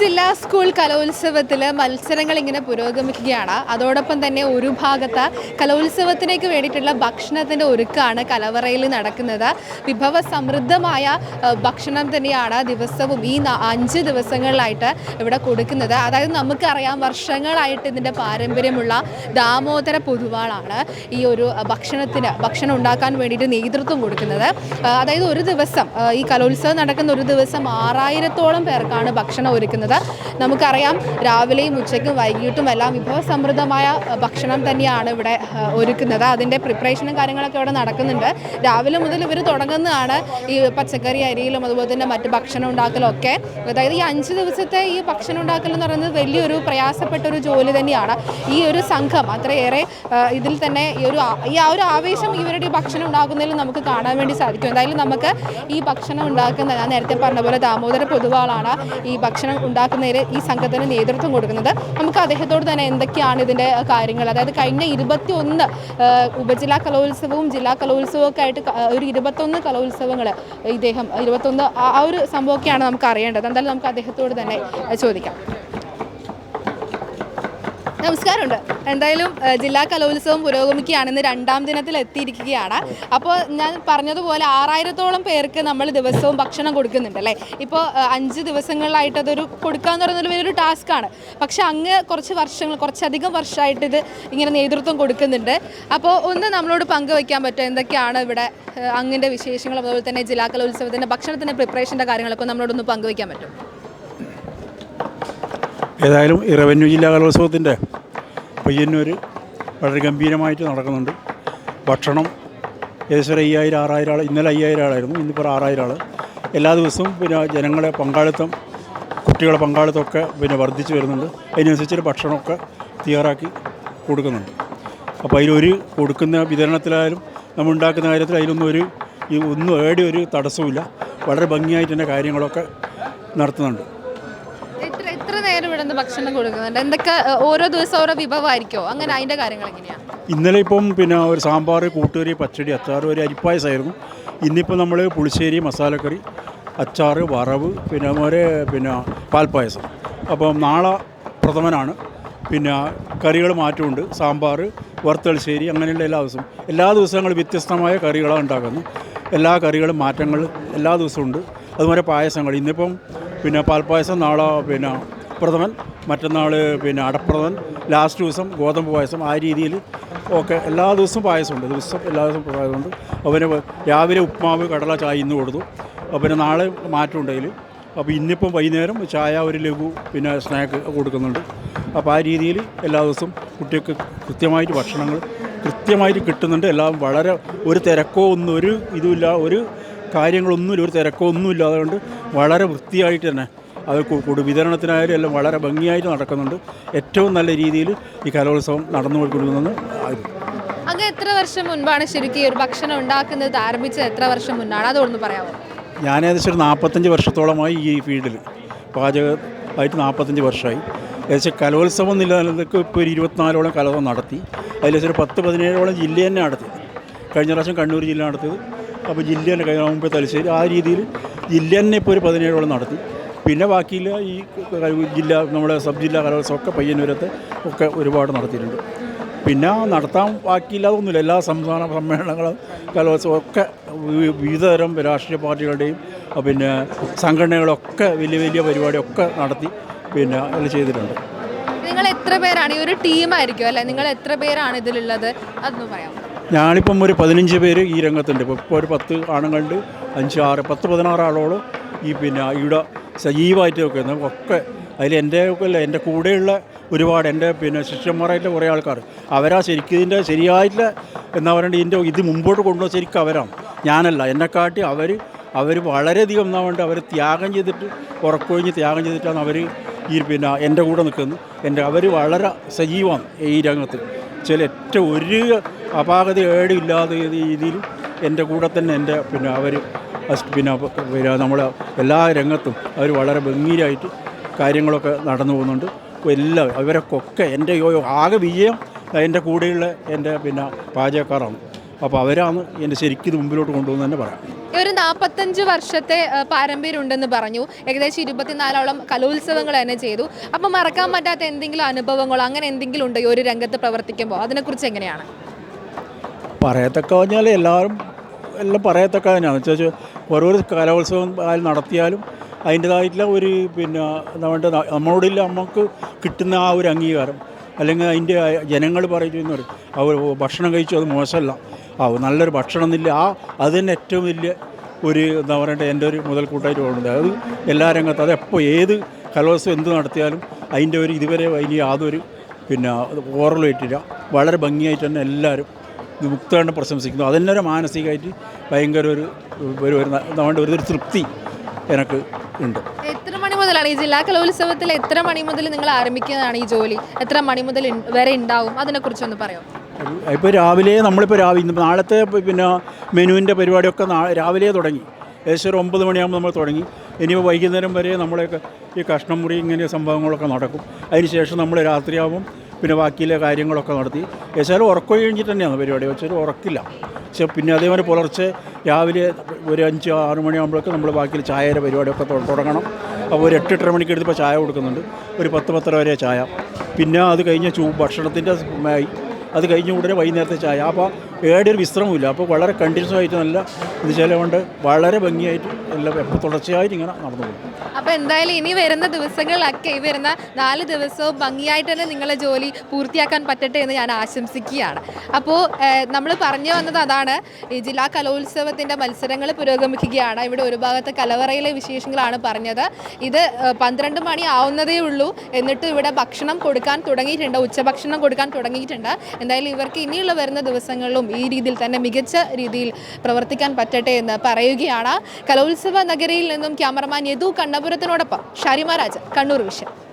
ജില്ലാ സ്കൂൾ കലോത്സവത്തിൽ മത്സരങ്ങൾ ഇങ്ങനെ പുരോഗമിക്കുകയാണ്. അതോടൊപ്പം തന്നെ ഒരു ഭാഗത്ത് കലോത്സവത്തിലേക്ക് വേണ്ടിയിട്ടുള്ള ഭക്ഷണത്തിന്റെ ഒരുക്കാണ് കലവറയിൽ നടക്കുന്നത്. വിഭവ സമൃദ്ധമായ ഭക്ഷണം തന്നെയാണ് ദിവസവും ഈ അഞ്ച് ദിവസങ്ങളിലായിട്ട് ഇവിടെ കൊടുക്കുന്നത്. അതായത് നമുക്കറിയാം വർഷങ്ങളായിട്ട് ഇതിന്റെ പാരമ്പര്യമുള്ള ദാമോദര പൊതുവാളാണ് ഈ ഒരു ഭക്ഷണത്തിന് ഭക്ഷണം ഉണ്ടാക്കാൻ വേണ്ടിയിട്ട് നേതൃത്വം കൊടുക്കുന്നത്. അതായത് ഒരു ദിവസം ഈ കലോത്സവം നടക്കുന്ന ഒരു ദിവസം ആറായിരത്തോളം പേർക്കാണ് ഭക്ഷണം ഒരുക്കുന്നത്. നമുക്കറിയാം രാവിലെയും ഉച്ചയ്ക്കും വൈകിട്ടും എല്ലാം വിഭവസമൃദ്ധമായ സമൃദ്ധമായ ഭക്ഷണം തന്നെയാണ് ഇവിടെ ഒരുക്കുന്നത്. അതിന്റെ പ്രിപ്പറേഷനും കാര്യങ്ങളൊക്കെ ഇവിടെ നടക്കുന്നുണ്ട്. രാവിലെ മുതൽ ഇവർ തുടങ്ങുന്നതാണ് ഈ പച്ചക്കറി അരിയിലും അതുപോലെ തന്നെ മറ്റ് ഭക്ഷണം ഉണ്ടാക്കലും ഒക്കെ. അതായത് ഈ അഞ്ച് ദിവസത്തെ ഈ ഭക്ഷണം ഉണ്ടാക്കൽ എന്ന് പറയുന്നത് വലിയൊരു പ്രയാസപ്പെട്ട ഒരു ജോലി തന്നെയാണ്. ഈ ഒരു സംഘം അത്രയേറെ ഇതിൽ തന്നെ ഈ ഒരു ഈ ആ ഒരു ആവേശം ഇവരുടെ ഭക്ഷണം ഉണ്ടാക്കുന്നതിൽ നമുക്ക് കാണാൻ വേണ്ടി സാധിക്കും. എന്തായാലും നമുക്ക് ഈ ഭക്ഷണം ഉണ്ടാക്കുന്ന ഞാൻ നേരത്തെ പറഞ്ഞ പോലെ ദാമോദര പൊതുവാളാണ് ഈ ഭക്ഷണം ഉണ്ടാക്കുന്നതിൽ ഈ സംഘത്തിന് നേതൃത്വം കൊടുക്കുന്നത്. നമുക്ക് അദ്ദേഹത്തോട് തന്നെ എന്തൊക്കെയാണ് ഇതിന്റെ കാര്യങ്ങൾ? അതായത് കഴിഞ്ഞ ഇരുപത്തി ഒന്ന് ഉപജില്ലാ കലോത്സവവും ജില്ലാ കലോത്സവവും ഒക്കെ ആയിട്ട് ഒരു ഇരുപത്തൊന്ന് കലോത്സവങ്ങൾ ഇദ്ദേഹം ഇരുപത്തൊന്ന് ആ ഒരു സംഭവമൊക്കെയാണ് നമുക്ക് അറിയേണ്ടത്. എന്തായാലും നമുക്ക് അദ്ദേഹത്തോട് തന്നെ ചോദിക്കാം. നമസ്കാരമുണ്ട്. എന്തായാലും ജില്ലാ കലോത്സവം പുരോഗമിക്കുകയാണ് ഇന്ന് രണ്ടാം ദിനത്തിൽ എത്തിയിരിക്കുകയാണ്. അപ്പോൾ ഞാൻ പറഞ്ഞതുപോലെ ആറായിരത്തോളം പേർക്ക് നമ്മൾ ദിവസവും ഭക്ഷണം കൊടുക്കുന്നുണ്ട് അല്ലേ? ഇപ്പോൾ അഞ്ച് ദിവസങ്ങളിലായിട്ട് അതൊരു കൊടുക്കുക എന്ന് പറയുന്നത് വലിയൊരു ടാസ്ക്കാണ് പക്ഷെ അങ്ങ് കുറച്ച് വർഷങ്ങൾ കുറച്ചധികം വർഷമായിട്ട് ഇത് ഇങ്ങനെ നേതൃത്വം കൊടുക്കുന്നുണ്ട്. അപ്പോൾ ഒന്ന് നമ്മളോട് പങ്കുവയ്ക്കാൻ പറ്റും എന്തൊക്കെയാണ് ഇവിടെ അങ്ങിന്റെ വിശേഷങ്ങളും അതുപോലെ തന്നെ ജില്ലാ കലോത്സവത്തിന്റെ ഭക്ഷണത്തിന്റെ പ്രിപ്പറേഷന്റെ കാര്യങ്ങളൊക്കെ നമ്മളോടൊന്ന് പങ്കുവയ്ക്കാൻ പറ്റും ഏതായാലും ഈ റവന്യൂ ജില്ലാ കലോത്സവത്തിന്റെ പയ്യന്നൂർ വളരെ ഗംഭീരമായിട്ട് നടക്കുന്നുണ്ട്. ഭക്ഷണം ഏകദേശം അയ്യായിരം ആറായിരം ആൾ ഇന്നലെ അയ്യായിരം ആളായിരുന്നു ഇന്നിപ്പോൾ ആറായിരം ആൾ എല്ലാ ദിവസവും പിന്നെ ജനങ്ങളെ പങ്കാളിത്തം കുട്ടികളെ പങ്കാളിത്തമൊക്കെ പിന്നെ വർദ്ധിച്ചു വരുന്നുണ്ട്. അതിനനുസരിച്ച് ഭക്ഷണമൊക്കെ തയ്യാറാക്കി കൊടുക്കുന്നുണ്ട്. അപ്പോൾ അതിലൊരു കൊടുക്കുന്ന വിതരണത്തിലായാലും നമ്മൾ ഉണ്ടാക്കുന്ന കാര്യത്തിൽ അതിലൊന്നും ഒരു ഈ ഒന്നും ഏടെ ഒരു തടസ്സവുമില്ല. വളരെ ഭംഗിയായിട്ട് തന്നെ കാര്യങ്ങളൊക്കെ നടത്തുന്നുണ്ട് എത്ര എത്ര നേരം ഇവിടെ നിന്ന് ഭക്ഷണം കൊടുക്കുന്നുണ്ട്. എന്തൊക്കെ ഓരോ ദിവസം ഓരോ വിഭവമായിരിക്കോ? അങ്ങനെ അതിന്റെ കാര്യങ്ങൾ എങ്ങനെയാണ് ഇന്നലെ ഇപ്പം പിന്നെ ഒരു സാമ്പാർ കൂട്ടുകറി പച്ചടി അച്ചാർ ഒരു അരിപ്പായസായിരുന്നു. ഇന്നിപ്പോൾ നമ്മൾ പുളിശ്ശേരി മസാലക്കറി അച്ചാർ വറവ് പിന്നെ അതുപോലെ പിന്നെ പാൽപ്പായസം. അപ്പം നാളെ പ്രഥമനാണ്. പിന്നെ കറികൾ മാറ്റമുണ്ട്. സാമ്പാർ വറുത്തളിശ്ശേരി അങ്ങനെയുള്ള എല്ലാ ദിവസവും. എല്ലാ ദിവസങ്ങളും വ്യത്യസ്തമായ കറികളാണ് ഉണ്ടാക്കുന്നത്. എല്ലാ കറികളും മാറ്റങ്ങൾ എല്ലാ ദിവസവും ഉണ്ട്. അതുപോലെ പായസങ്ങൾ. ഇന്നിപ്പം പിന്നെ പാൽപ്പായസം നാളെ പിന്നെ പ്രഥമൻ മറ്റന്നാൾ പിന്നെ അടപ്രഥമൻ ലാസ്റ്റ് ദിവസം ഗോതമ്പ് പായസം. ആ രീതിയിൽ ഒക്കെ എല്ലാ ദിവസവും പായസമുണ്ട് ദിവസം എല്ലാ ദിവസവും പായസമുണ്ട് അവന് രാവിലെ ഉപ്മാവ് കടല ചായ ഇന്ന് കൊടുത്തു. പിന്നെ നാളെ മാറ്റമുണ്ട് അപ്പോൾ ഇന്നിപ്പം വൈകുന്നേരം ചായ ഒരു ലഘു പിന്നെ സ്നാക്ക് കൊടുക്കുന്നുണ്ട്. അപ്പോൾ ആ രീതിയിൽ എല്ലാ ദിവസവും കുട്ടികൾക്ക് കൃത്യമായിട്ട് ഭക്ഷണങ്ങൾ കൃത്യമായിട്ട് കിട്ടുന്നുണ്ട്. എല്ലാം വളരെ ഒരു തിരക്കോ ഒന്നും ഒരു ഇതുമില്ല ഒരു കാര്യങ്ങളൊന്നുമില്ല ഒരു തിരക്കോ ഒന്നുമില്ലാതെ കൊണ്ട് വളരെ വൃത്തിയായിട്ട് തന്നെ അത് കൊടു വിതരണത്തിനായാലും എല്ലാം വളരെ ഭംഗിയായിട്ട് നടക്കുന്നുണ്ട്. ഏറ്റവും നല്ല രീതിയിൽ ഈ കലോത്സവം നടന്നു കൊടുക്കുന്നതെന്ന് ആയിരുന്നു അങ്ങ് എത്ര വർഷം മുൻപാണ് ശരിക്കും ഈ ഒരു ഭക്ഷണം ഉണ്ടാക്കുന്നത്? ആരംഭിച്ചത് എത്ര വർഷം മുന്നാണ്? അതൊന്ന് പറയാമോ? ഞാൻ ഏകദേശം ഒരു നാൽപ്പത്തഞ്ച് വർഷത്തോളമായി ഈ ഫീൽഡിൽ. പാചകമായിട്ട് നാൽപ്പത്തഞ്ച് വർഷമായി. ഏകദേശം കലോത്സവം നിലനിൽക്ക് ഇപ്പോൾ ഒരു ഇരുപത്തിനാലോളം കലോത്സവം നടത്തി. അതിലേശം ഒരു പത്ത് പതിനേഴോളം ജില്ല തന്നെ നടത്തി. കഴിഞ്ഞ പ്രാവശ്യം കണ്ണൂർ ജില്ല നടത്തിയത്. അപ്പോൾ ജില്ല തന്നെ കഴിഞ്ഞ മുമ്പ് തലശ്ശേരി. ആ രീതിയിൽ ജില്ല തന്നെ ഇപ്പോൾ ഒരു പതിനേഴോളം നടത്തി. പിന്നെ ബാക്കിയില്ല ഈ ജില്ല നമ്മുടെ സബ് ജില്ലാ കലോത്സവമൊക്കെ പയ്യന്നൂരത്ത് ഒക്കെ ഒരുപാട് നടത്തിയിട്ടുണ്ട്. പിന്നെ നടത്താൻ ബാക്കിയില്ലാതൊന്നുമില്ല. എല്ലാ സംസ്ഥാന സമ്മേളനങ്ങളും കലോത്സവം ഒക്കെ വിവിധതരം രാഷ്ട്രീയ പാർട്ടികളുടെയും പിന്നെ സംഘടനകളൊക്കെ വലിയ വലിയ പരിപാടിയൊക്കെ നടത്തി പിന്നെ അതിൽ ചെയ്തിട്ടുണ്ട്. നിങ്ങൾ എത്ര പേരാണ്? ഈ ഒരു ടീമായിരിക്കും അല്ലെ? നിങ്ങൾ എത്ര പേരാണ് ഇതിലുള്ളത്? അതൊന്ന് പറയാം ഞാനിപ്പം ഒരു പതിനഞ്ച് പേര് ഈ രംഗത്തുണ്ട്. ഇപ്പോൾ ഇപ്പോൾ ഒരു പത്ത് ആണുങ്ങളുണ്ട് അഞ്ച് ആറ് പത്ത് പതിനാറ് ആളോളം ഈ പിന്നെ ഇവിടെ സജീവമായിട്ട് വെക്കുന്ന ഒക്കെ അതിൽ എന്റെ അല്ല എന്റെ കൂടെയുള്ള ഒരുപാട് എന്റെ പിന്നെ ശിഷ്യന്മാരായിട്ടുള്ള കുറേ ആൾക്കാർ. അവരാ ശരിക്കും ഇതിന്റെ ശരിയായിട്ടുള്ള എന്താ പറയണ്ടത് ഇതിന്റെ ഇത് മുമ്പോട്ട് കൊണ്ടുപോകുന്ന ശരിക്കും അവരാണ്. ഞാനല്ല. എന്നെക്കാട്ടി അവർ അവർ വളരെയധികം എന്നാ വേണ്ട അവർ ത്യാഗം ചെയ്തിട്ട് ഉറക്കൊഴിഞ്ഞ് ത്യാഗം ചെയ്തിട്ടാണ് അവർ ഈ പിന്നെ എന്റെ കൂടെ നിൽക്കുന്നത്. എന്റെ അവർ വളരെ സജീവമാണ് ഈ രംഗത്ത്. ചില ഏറ്റവും ഒരു അപാകത ഏടില്ലാതെ രീതിയിൽ എന്റെ കൂടെ തന്നെ എന്റെ പിന്നെ അവർ പിന്നെ പിന്നെ നമ്മൾ എല്ലാ രംഗത്തും അവർ വളരെ ഭംഗിയായിട്ട് കാര്യങ്ങളൊക്കെ നടന്നു പോകുന്നുണ്ട്. എല്ലാം അവരൊക്കെ ഒക്കെ എന്റെ ആകെ വിജയം എന്റെ കൂടെയുള്ള എന്റെ പിന്നെ പാചകക്കാരാണ്. അപ്പോൾ അവരാണ് എന്റെ ശരിക്കും മുമ്പിലോട്ട് കൊണ്ടുപോകുന്നത് തന്നെ പറയാം. ഒരു നാൽപ്പത്തഞ്ച് വർഷത്തെ പാരമ്പര്യമുണ്ടെന്ന് പാരമ്പര്യം ഉണ്ടെന്ന് പറഞ്ഞു. ഏകദേശം ഇരുപത്തിനാലോളം കലോത്സവങ്ങൾ തന്നെ ചെയ്തു. അപ്പോൾ മറക്കാൻ പറ്റാത്ത എന്തെങ്കിലും അനുഭവങ്ങളോ അങ്ങനെ എന്തെങ്കിലും ഉണ്ടോ ഈ ഒരു രംഗത്ത് പ്രവർത്തിക്കുമ്പോൾ? അതിനെക്കുറിച്ച് എങ്ങനെയാണ്? പറയത്തക്ക പറഞ്ഞാൽ എല്ലാവരും എല്ലാം പറയത്തക്ക വെച്ചാൽ ഓരോ കലോത്സവം നടത്തിയാലും അതിന്റേതായിട്ടുള്ള ഒരു പിന്നെ നമ്മുടെ നമ്മളോടില്ല നമുക്ക് കിട്ടുന്ന ആ ഒരു അംഗീകാരം. അല്ലെങ്കിൽ അതിന്റെ ജനങ്ങൾ പറയുന്ന ഒരു അവർ ഭക്ഷണം കഴിച്ചു അത് മോശമല്ല. ആ നല്ലൊരു ഭക്ഷണം എന്നില്ല. ആ അത് തന്നെ ഏറ്റവും വലിയ ഒരു എന്താ പറയണ്ടത് എന്റെ ഒരു മുതൽക്കൂട്ടായിട്ട് പോകുന്നത് അത് എല്ലാ രംഗത്തും അത് എപ്പോൾ ഏത് കലോത്സവം എന്ത് നടത്തിയാലും അതിന്റെ ഒരു ഇതുവരെ അതിന് യാതൊരു പിന്നെ ഓറലേറ്റില്ല വളരെ ഭംഗിയായിട്ട് തന്നെ എല്ലാവരും മുക്തമായിട്ട് പ്രശംസിക്കുന്നു. അതിന്റെ ഒരു മാനസികമായിട്ട് ഭയങ്കര ഒരു ഒരു നമ്മുടെ ഒരു തൃപ്തി എനിക്ക് ഉണ്ട്. എത്ര മണി മുതലാണ് ഈ ജില്ലാ കലോത്സവത്തിൽ എത്ര മണി മുതൽ നിങ്ങൾ ആരംഭിക്കുന്നതാണ് ഈ ജോലി? എത്ര മണി മുതൽ വരെ ഉണ്ടാവും അതിനെക്കുറിച്ചൊന്ന് പറയാം? ഇപ്പോൾ രാവിലെ നമ്മളിപ്പോൾ രാവിലെ ഇന്ന് നാളത്തെ പിന്നെ മെനുവിന്റെ പരിപാടിയൊക്കെ രാവിലെ തുടങ്ങി. ഏകദേശം ഒരു ഒമ്പത് മണിയാകുമ്പോൾ നമ്മൾ തുടങ്ങി. ഇനിയിപ്പോൾ വൈകുന്നേരം വരെ നമ്മളെയൊക്കെ ഈ കഷ്ണം മുറി ഇങ്ങനെ സംഭവങ്ങളൊക്കെ നടക്കും. അതിനുശേഷം നമ്മൾ രാത്രിയാകുമ്പം പിന്നെ ബാക്കിയിലെ കാര്യങ്ങളൊക്കെ നടത്തി. ഏശാലും ഉറക്കം കഴിഞ്ഞിട്ട് തന്നെയാണ് പരിപാടി. വെച്ചാൽ ഉറക്കില്ല. പക്ഷെ പിന്നെ അതേപോലെ പുലർച്ചെ രാവിലെ ഒരു അഞ്ച് ആറ് മണിയാകുമ്പോഴൊക്കെ നമ്മൾ ബാക്കിയിൽ ചായയുടെ പരിപാടിയൊക്കെ തുടങ്ങണം. അപ്പോൾ ഒരു എട്ട് എട്ടര മണിക്ക് എടുത്തപ്പോൾ ചായ കൊടുക്കുന്നുണ്ട്. ഒരു പത്ത് പത്തര വരെ ചായ. പിന്നെ അത് കഴിഞ്ഞ് ചൂ ഭക്ഷണത്തിന്റെ അത് കഴിഞ്ഞ ഉടനെ വൈകുന്നേരത്തെ ചായ. അപ്പോൾ ഏടെ ഒരു വിശ്രമമില്ല അപ്പോൾ വളരെ കണ്ടിന്യൂസ് ആയിട്ട് നല്ല ഇത് ചിലവുണ്ട് വളരെ ഭംഗിയായിട്ട് എല്ലാം എപ്പോൾ തുടർച്ചയായിട്ട് ഇങ്ങനെ നടന്നു പോകും. അപ്പോൾ എന്തായാലും ഇനി വരുന്ന ദിവസങ്ങളിലൊക്കെ ഈ വരുന്ന നാല് ദിവസവും ഭംഗിയായിട്ട് തന്നെ നിങ്ങളെ ജോലി പൂർത്തിയാക്കാൻ പറ്റട്ടെ എന്ന് ഞാൻ ആശംസിക്കുകയാണ്. അപ്പോൾ നമ്മൾ പറഞ്ഞു വന്നത് അതാണ് ഈ ജില്ലാ കലോത്സവത്തിന്റെ മത്സരങ്ങൾ പുരോഗമിക്കുകയാണ്. ഇവിടെ ഒരു ഭാഗത്ത് കലവറയിലെ വിശേഷങ്ങളാണ് പറഞ്ഞത്. ഇത് പന്ത്രണ്ട് മണി ആവുന്നതേ ഉള്ളൂ. എന്നിട്ട് ഇവിടെ ഭക്ഷണം കൊടുക്കാൻ തുടങ്ങിയിട്ടുണ്ട് ഉച്ചഭക്ഷണം കൊടുക്കാൻ തുടങ്ങിയിട്ടുണ്ട്. എന്തായാലും ഇവർക്ക് ഇനിയുള്ള വരുന്ന ദിവസങ്ങളിലും ഈ രീതിയിൽ തന്നെ മികച്ച രീതിയിൽ പ്രവർത്തിക്കാൻ പറ്റട്ടെ എന്ന് പറയുകയാണ്. കലോത്സവ നഗരിയിൽ നിന്നും ക്യാമറമാൻ യദു കണ്ണപുരത്തിനോടൊപ്പം ഷാരിമ രാജ കണ്ണൂർ വിഷൻ.